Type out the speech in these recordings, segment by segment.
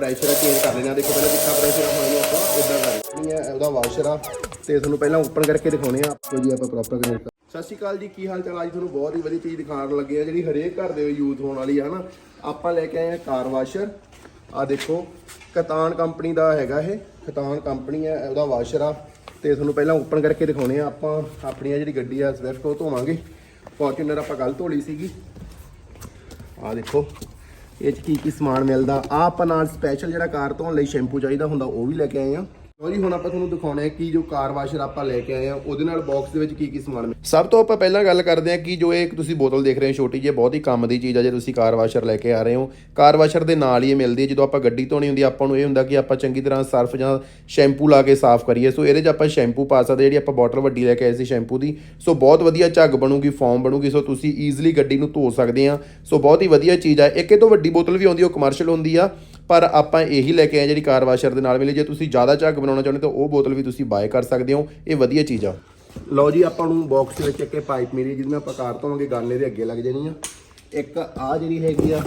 Pressure change ਕਰ ਲੈਣਾ ਦੇਖੋ, ਪਹਿਲਾਂ ਕਿੱਥਾ ਪ੍ਰੈਸ਼ਰ ਆ, ਹੁਣ ਆਪਾਂ ਇਦਾਂ ਕਰ ਹੈ ਉਹਦਾ ਵਾਸ਼ਰ ਆ। ਤੇ ਤੁਹਾਨੂੰ ਪਹਿਲਾਂ ਓਪਨ ਕਰਕੇ ਦਿਖਾਉਣੇ ਆ। ਕੋਈ ਜੀ, ਆਪਾਂ ਪ੍ਰੋਪਰ ਕਨੈਕਟ ਸਤਿ ਸ਼੍ਰੀ ਅਕਾਲ ਜੀ, ਕੀ ਹਾਲ ਚਾਲ ਅੱਜ ਤੁਹਾਨੂੰ ਬਹੁਤ ਹੀ ਵਧੀਆ ਚੀਜ਼ ਦਿਖਾਉਣ ਲੱਗੇ ਆ, ਜਿਹੜੀ ਹਰੇਕ ਘਰ ਦੇ ਯੂਜ਼ ਹੋਣ ਵਾਲੀ ਆ, ਹਨਾ? ਆਪਾਂ ਲੈ ਕੇ ਆਏ ਆ ਕਾਰ ਵਾਸ਼ਰ ਆ ਦੇਖੋ, ਕਤਾਨ ਕੰਪਨੀ ਦਾ ਹੈਗਾ ਇਹ। ਕਤਾਨ ਕੰਪਨੀ ਹੈ ਉਹਦਾ ਵਾਸ਼ਰ ਆ। ਤੇ ਤੁਹਾਨੂੰ ਪਹਿਲਾਂ ਓਪਨ ਕਰਕੇ ਦਿਖਾਉਣੇ ਆ ਆਪਾਂ ਆਪਣੀ ਜਿਹੜੀ ਗੱਡੀ ਆ, ਸਵਿਫਟ ਉਹ ਧੋਵਾਂਗੇ। ਫੋਰਚੂਨਰ ਆਪਾਂ ਕੱਲ ਧੋਲੀ ਸੀਗੀ। ਆ ਦੇਖੋ ਇਹ ਚ ਕੀ ਕੀ ਸਮਾਨ ਮਿਲਦਾ? ਆ ਆਪਾਂ ਨਾਲ ਸਪੈਸ਼ਲ ਜਿਹੜਾ ਕਾਰ ਧੋਣ ਲਈ ਸ਼ੈਂਪੂ ਚਾਹੀਦਾ ਹੁੰਦਾ, ਉਹ ਵੀ ਲੈ ਕੇ ਆਏ ਆ ਲਓ ਜੀ ਹੁਣ ਆਪਾਂ ਤੁਹਾਨੂੰ ਦਿਖਾਉਣਾ ਹੈ ਕਿ ਜੋ ਕਾਰ ਵਾਸ਼ਰ ਆਪਾਂ ਲੈ ਕੇ ਆਏ ਆ ਉਹਦੇ ਨਾਲ ਬਾਕਸ ਦੇ ਵਿੱਚ ਕੀ ਕੀ ਸਮਾਨ ਮਿਲਦਾ ਸਭ ਤੋਂ ਆਪਾਂ ਪਹਿਲਾਂ ਗੱਲ ਕਰਦੇ ਆ ਕਿ ਜੋ ਇਹ ਤੁਸੀਂ ਬੋਤਲ ਦੇਖ ਰਹੇ ਹੋ, ਛੋਟੀ ਜਿਹੀ ਬਹੁਤ ਹੀ ਕੰਮ ਦੀ ਚੀਜ਼ ਆ, ਜੇ ਤੁਸੀਂ ਕਾਰ ਵਾਸ਼ਰ ਲੈ ਕੇ ਆ ਰਹੇ ਹੋ। ਕਾਰ ਵਾਸ਼ਰ ਦੇ ਨਾਲ ਹੀ ਇਹ ਮਿਲਦੀ ਹੈ, ਜਦੋਂ ਆਪਾਂ ਗੱਡੀ ਧੋਣੀ ਹੁੰਦੀ ਆ, ਆਪਾਂ ਨੂੰ ਇਹ ਹੁੰਦਾ ਕਿ ਆਪਾਂ ਚੰਗੀ ਤਰ੍ਹਾਂ ਸਰਫ ਜਾਂ ਸ਼ੈਂਪੂ ਲਾ ਕੇ ਸਾਫ਼ ਕਰੀਏ। ਸੋ ਇਹਦੇ 'ਚ ਆਪਾਂ ਸ਼ੈਂਪੂ ਪਾ ਸਕਦੇ ਜਿਹੜੀ ਆਪਾਂ ਬੋਟਲ ਵੱਡੀ ਲੈ ਕੇ ਆਏ ਸੀ ਸ਼ੈਂਪੂ ਦੀ। ਸੋ ਬਹੁਤ ਵਧੀਆ ਝੱਗ ਬਣੂਗੀ, ਫੋਮ ਬਣੂਗੀ, ਸੋ ਤੁਸੀਂ ਈਜ਼ੀਲੀ ਗੱਡੀ ਨੂੰ ਧੋ ਸਕਦੇ ਆ ਸੋ ਬਹੁਤ ਹੀ ਵਧੀਆ ਚੀਜ਼ ਆ, ਇੱਕ ਇਹ ਤੋਂ ਵੱਡੀ ਬੋਤਲ ਵੀ ਆਉਂਦੀ, ਉਹ ਕਮਰਸ਼ੀਅਲ ਹੁੰਦੀ ਆ। ਪਰ ਆਪਾਂ ਇਹੀ ਲੈ ਕੇ ਆਏ ਜਿਹੜੀ ਕਾਰ ਵਾਸ਼ਰ ਦੇ ਨਾਲ ਮਿਲੀ। ਜੇ ਤੁਸੀਂ ਜ਼ਿਆਦਾ ਝੱਗ ਬਣਾਉਣਾ ਚਾਹੁੰਦੇ ਤਾਂ ਉਹ ਬੋਤਲ ਵੀ ਤੁਸੀਂ ਬਾਏ ਕਰ ਸਕਦੇ ਹੋ। ਇਹ ਵਧੀਆ ਚੀਜ਼ ਆ। ਲਓ ਜੀ ਆਪਾਂ ਨੂੰ ਬਾਕਸ ਦੇ ਵਿੱਚ ਇੱਕ ਇਹ ਪਾਈਪ ਮਿਲੀ ਜਿਹਦੇ ਨਾਲ ਆਪਾਂ ਕਾਰ ਧੋਵਾਂਗੇ ਗਾਨੇ ਦੇ ਅੱਗੇ ਲੱਗ ਜਾਣੀ ਆ। ਇੱਕ ਆ ਜਿਹੜੀ ਹੈਗੀ ਆ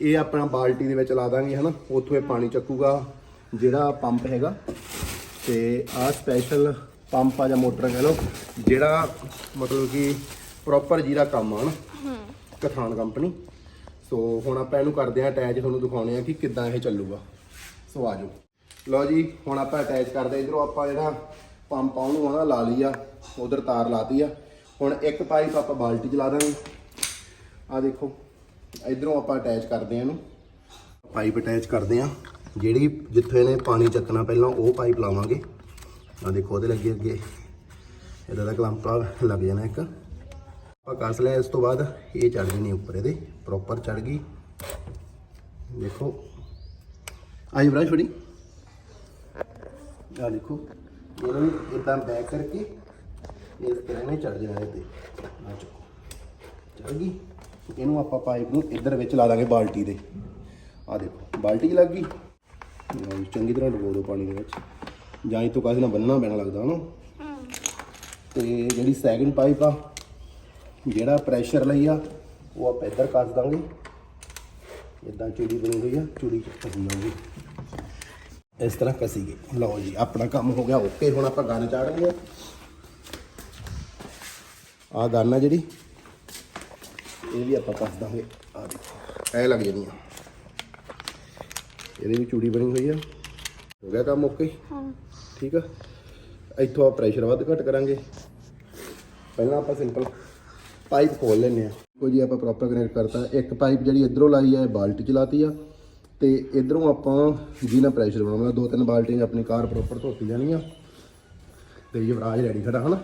ਇਹ ਆਪਣਾ ਬਾਲਟੀ ਦੇ ਵਿੱਚ ਲਾ ਦਾਂਗੇ ਹਨਾ। ਉੱਥੋਂ ਇਹ ਪਾਣੀ ਚੱਕੂਗਾ ਜਿਹੜਾ ਪੰਪ ਹੈਗਾ। ਤੇ ਆ ਸਪੈਸ਼ਲ ਪੰਪ ਆ ਜਾਂ ਮੋਟਰ ਕਹ ਲਓ ਜਿਹੜਾ ਮਤਲਬ ਕਿ ਪ੍ਰੋਪਰ ਜਿਹਦਾ ਕੰਮ ਆ ਨਾ ਕਥਾਨ ਕੰਪਨੀ ਸੋ ਹੁਣ ਆਪਾਂ ਇਹਨੂੰ ਕਰਦੇ ਆ ਅਟੈਚ ਤੁਹਾਨੂੰ ਦਿਖਾਉਣੇ ਆ ਕਿ ਕਿੱਦਾਂ ਇਹ ਚੱਲੂਗਾ। ਸੋ ਆ ਜਾਓ। ਲਓ ਜੀ, ਹੁਣ ਆਪਾਂ ਅਟੈਚ ਕਰਦੇ ਇਧਰੋਂ ਆਪਾਂ ਜਿਹੜਾ ਪੰਪ ਆ, ਉਹਨੂੰ ਆਣਾ ਲਾ ਲਈ ਆ। ਉਧਰ ਤਾਰ ਲਾਤੀ ਆ। ਹੁਣ ਇੱਕ ਪਾਈਪ ਆਪਾਂ ਬਾਲਟੀ ਚ ਲਾ ਦਾਂਗੇ। ਆ ਦੇਖੋ, ਇਧਰੋਂ ਆਪਾਂ ਅਟੈਚ ਕਰਦੇ ਆ ਇਹਨੂੰ। ਪਾਈਪ ਅਟੈਚ ਕਰਦੇ ਆ ਜਿਹੜੀ ਜਿੱਥੇ ਨੇ ਪਾਣੀ ਚੱਕਣਾ ਪਹਿਲਾਂ, ਉਹ ਪਾਈਪ ਲਾਵਾਂਗੇ। ਆ ਦੇਖੋ, ਉਹਦੇ ਲੱਗੇ ਅੱਗੇ। ਇਹਦਾ ਦਾ ਕਲੰਪ ਲੱਗ ਜਾਣਾ ਇੱਕ। ਆਪਾਂ ਕੱਸ ਲਿਆ ਇਸ ਤੋਂ ਬਾਅਦ ਇਹ ਚੜ ਜਣੀ ਉੱਪਰ ਇਹਦੇ ਪ੍ਰੋਪਰ ਚੜ ਗਈ। ਦੇਖੋ। ਆਈ ਬਰਾ ਛੋੜੀ ਆ ਦੇਖੋ। ਇਹਨੂੰ ਇਦਾਂ ਬੈਕ ਕਰਕੇ ਇਸ ਤਰ੍ਹਾਂ ਨੇ ਚੜ ਜਾਣਾ ਇਹਦੇ। ਆ ਚੁੱਕੋ। ਚੜ ਗਈ। ਇਹਨੂੰ ਆਪਾਂ ਪਾਈਪ ਨੂੰ ਇੱਧਰ ਵਿੱਚ ਲਾ ਦਾਂਗੇ ਬਾਲਟੀ ਦੇ। ਆ ਦੇਖੋ ਬਾਲਟੀ ਲੱਗ ਗਈ। ਚੰਗੀ ਤਰ੍ਹਾਂ ਡੁਬੋ ਦਿਓ ਪਾਣੀ ਦੇ ਵਿੱਚ। ਜਾਂ ਇਹ ਤੋਂ ਕਾਹਦੇ ਨਾਲ ਬੰਨਣਾ ਪੈਣਾ ਲੱਗਦਾ ਨਾ ਤੇ ਜਿਹੜੀ ਸੈਕਿੰਡ ਪਾਈਪ ਆ ਜਿਹੜਾ ਪ੍ਰੈਸ਼ਰ ਲਈ ਆ ਉਹ ਆਪਾਂ ਇੱਧਰ ਕੱਸ ਦਾਂਗੇ। ਇਦਾਂ ਚੂੜੀ ਬਣੀ ਹੋਈ ਆ ਚੂੜੀ ਚ ਫਸੀ ਜਾਊਗੀ ਇਸ ਤਰ੍ਹਾਂ ਕਸੀ ਗਈ ਲਓ ਜੀ ਆਪਣਾ ਕੰਮ ਹੋ ਗਿਆ ਓਕੇ ਹੁਣ ਆਪਾਂ ਗਨ ਚਾੜਾਂਗੇ ਆ ਗਨ ਆ ਜਿਹੜੀ ਇਹ ਵੀ ਆਪਾਂ ਕੱਸ ਦਾਂਗੇ। ਆ ਦੇਖੋ ਐ ਲੱਗ ਜਾਣੀ ਆ। ਇਹਦੇ ਵੀ ਚੂੜੀ ਬਣੀ ਹੋਈ ਆ। ਹੋ ਗਿਆ ਕੰਮ ਓਕੇ? ਠੀਕ ਆ? ਇੱਥੋਂ ਆ ਪ੍ਰੈਸ਼ਰ ਵੱਧ ਘੱਟ ਕਰਾਂਗੇ। ਪਹਿਲਾਂ ਆਪਾਂ ਸਿੰਪਲ ਪਾਈਪ ਖੋਲ ਲੈਨੇ ਆ ਕੋਈ ਜੀ, ਆਪਾਂ ਪ੍ਰੋਪਰ ਕਨੈਕਟ ਕਰਤਾ। ਇੱਕ ਪਾਈਪ ਜਿਹੜੀ ਇਧਰੋਂ ਲਾਈ ਆ ਬਾਲਟੀ ਚ ਲਾਤੀ ਆ। ਤੇ ਇਧਰੋਂ ਆਪਾਂ ਜਿਹਨਾਂ ਪ੍ਰੈਸ਼ਰ ਬਣਾਉਣਾ, ਦੋ ਤਿੰਨ ਬਾਲਟੀਆਂ ਆਪਣੀ ਕਾਰ ਪ੍ਰੋਪਰ ਧੋਤੀ ਜਾਣੀਆਂ ਤੇ ਯੁਵਰਾਜ ਰੈਡੀ ਖੜਾ ਹਨਾ?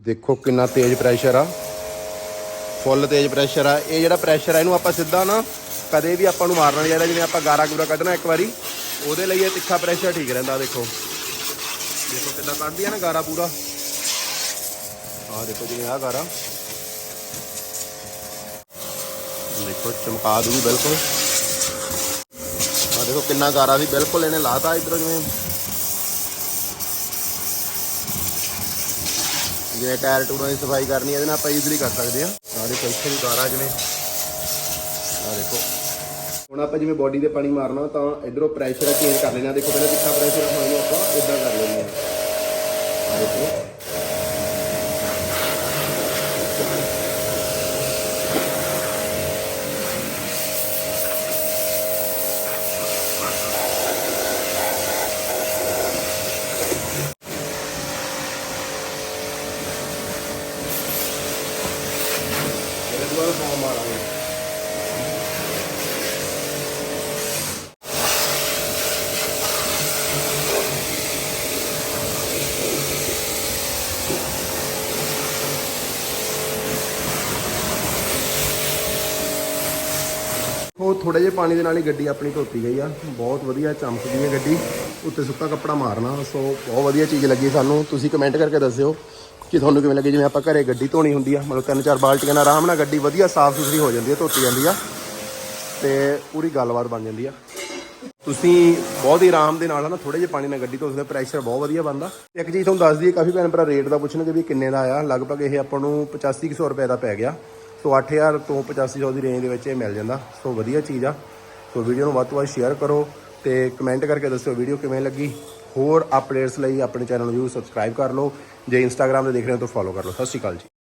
ਦੇਖੋ ਕਿੰਨਾ ਤੇਜ਼ ਪ੍ਰੈਸ਼ਰ ਆ। ਫੁੱਲ ਤੇਜ਼ ਪ੍ਰੈਸ਼ਰ ਆ। ਇਹ ਜਿਹੜਾ ਪ੍ਰੈਸ਼ਰ ਆ, ਇਹਨੂੰ ਆਪਾਂ ਸਿੱਧਾ ਨਾ ਕਦੇ ਵੀ ਆਪਾਂ ਨੂੰ ਮਾਰਨਾ ਨਹੀਂ ਚਾਹੀਦਾ, ਜਿਵੇਂ ਆਪਾਂ ਗਾਰਾ ਗੂਰਾ ਕੱਢਣਾ ਇੱਕ ਵਾਰੀ। ਉਹਦੇ ਲਈ ਇਹ ਤਿੱਖਾ ਪ੍ਰੈਸ਼ਰ ਠੀਕ ਰਹਿੰਦਾ, ਦੇਖੋ। ਦੇਖੋ ਕਿੰਨਾ ਕੱਢਦੀ ਆ ਨਾ ਗਾਰਾ ਪੂਰਾ। ਆਹ ਦੇਖੋ ਜਿਵੇਂ ਆਹ ਗਾਰਾ ਦੇਖੋ, ਚਮਕਾ ਦੂਗੀ ਬਿਲਕੁਲ। ਆਹ ਦੇਖੋ, ਕਿੰਨਾ ਗਾਰਾ ਸੀ ਬਿਲਕੁਲ ਇਹਨੇ ਲਾਤਾ ਇਧਰੋਂ ਜਿਵੇਂ। ਜੇ ਟਾਇਰ ਟੂਰਾਂ ਦੀ ਸਫ਼ਾਈ ਕਰਨੀ ਇਹਦੇ ਨਾਲ ਆਪਾਂ ਈਜ਼ੀਲੀ ਕਰ ਸਕਦੇ ਆ। ਆਹ ਦੇਖੋ, ਇੱਥੇ ਵੀ ਗਾਰਾ ਜਿਵੇਂ। ਆਹ ਦੇਖੋ। ਹੁਣ ਆਪਾਂ ਜਿਵੇਂ ਬੋਡੀ ਤੇ ਪਾਣੀ ਮਾਰਨਾ, ਤਾਂ ਇਧਰੋਂ ਪ੍ਰੈਸ਼ਰ ਚੇਂਜ ਕਰ ਲੈਣਾ ਦੇਖੋ, ਪਹਿਲਾਂ ਕਿੱਥਾ ਪ੍ਰੈਸ਼ਰ ਆ ਆਪਾਂ ਇਦਾਂ ਕਰ ਲੈਂਦੇ ਆ। ਦੇਖੋ ਇਹਦੇ ਦੁਆਰਾ ਫਾਰਮ ਮਾਰਾਂਗੇ ਉਹ ਥੋੜੇ ਜਿਹੇ ਪਾਣੀ ਦੇ ਨਾਲ ਹੀ ਗੱਡੀ ਆਪਣੀ ਧੋਤੀ ਗਈ ਆ। ਬਹੁਤ ਵਧੀਆ ਚਮਕਦੀ ਹੈ ਗੱਡੀ। ਉੱਤੇ ਸੁੱਕਾ ਕੱਪੜਾ ਮਾਰਨਾ, ਸੋ ਬਹੁਤ ਵਧੀਆ ਚੀਜ਼ ਲੱਗੀ ਸਾਨੂੰ। ਤੁਸੀਂ ਕਮੈਂਟ ਕਰਕੇ ਦੱਸਿਓ ਕਿ ਤੁਹਾਨੂੰ ਕਿਵੇਂ ਲੱਗੀ? ਜਿਵੇਂ ਆਪਾਂ ਘਰੇ ਗੱਡੀ ਧੋਣੀ ਹੁੰਦੀ ਆ, ਮਤਲਬ ਤਿੰਨ ਚਾਰ ਬਾਲਟੀਆਂ ਨਾਲ ਆਰਾਮ ਨਾਲ ਗੱਡੀ ਵਧੀਆ ਸਾਫ਼ ਸੁਥਰੀ ਹੋ ਜਾਂਦੀ ਹੈ ਧੋਤੀ ਜਾਂਦੀ ਆ ਤੇ ਪੂਰੀ ਗੱਲਬਾਤ ਬਣ ਜਾਂਦੀ ਆ। ਤੁਸੀਂ ਬਹੁਤ ਹੀ ਆਰਾਮ ਦੇ ਨਾਲ ਹਨਾ ਥੋੜੇ ਜਿਹੇ ਪਾਣੀ ਨਾਲ ਗੱਡੀ ਧੋ ਸਕਦੇ ਪ੍ਰੈਸ਼ਰ ਬਹੁਤ ਵਧੀਆ ਬਣਦਾ। ਇੱਕ ਚੀਜ਼ ਤੁਹਾਨੂੰ ਦੱਸ ਦਈਏ, ਕਾਫੀ ਭੈਣ ਭਰਾ ਰੇਟ ਦਾ ਪੁੱਛਣਗੇ ਵੀ ਕਿੰਨੇ ਦਾ ਆਇਆ। ਲਗਭਗ ਇਹ ਆਪਾਂ ਨੂੰ 8500 ਰੁਪਏ ਦਾ ਪੈ ਗਿਆ। ਸੋ 8000 ਤੋਂ 8500 ਦੀ ਰੇਂਜ ਦੇ ਵਿੱਚ ਇਹ ਮਿਲ ਜਾਂਦਾ। ਸੋ ਵਧੀਆ ਚੀਜ਼ ਆ। ਸੋ ਵੀਡੀਓ ਨੂੰ ਵੱਧ ਤੋਂ ਵੱਧ ਸ਼ੇਅਰ ਕਰੋ ਤੇ ਕਮੈਂਟ ਕਰਕੇ ਦੱਸਿਓ ਵੀਡੀਓ ਕਿਵੇਂ ਲੱਗੀ। ਹੋਰ ਅਪਡੇਟਸ ਲਈ ਆਪਣੇ ਚੈਨਲ ਨੂੰ ਜ਼ਰੂਰ ਸਬਸਕ੍ਰਾਈਬ ਕਰ ਲਓ। ਜੇ ਇੰਸਟਾਗ੍ਰam ਤੇ ਦੇਖ ਰਹੇ ਹੋ ਤਾਂ ਫੋਲੋ ਕਰ ਲਓ। ਸਤਿ ਸ਼੍ਰੀ ਅਕਾਲ ਜੀ।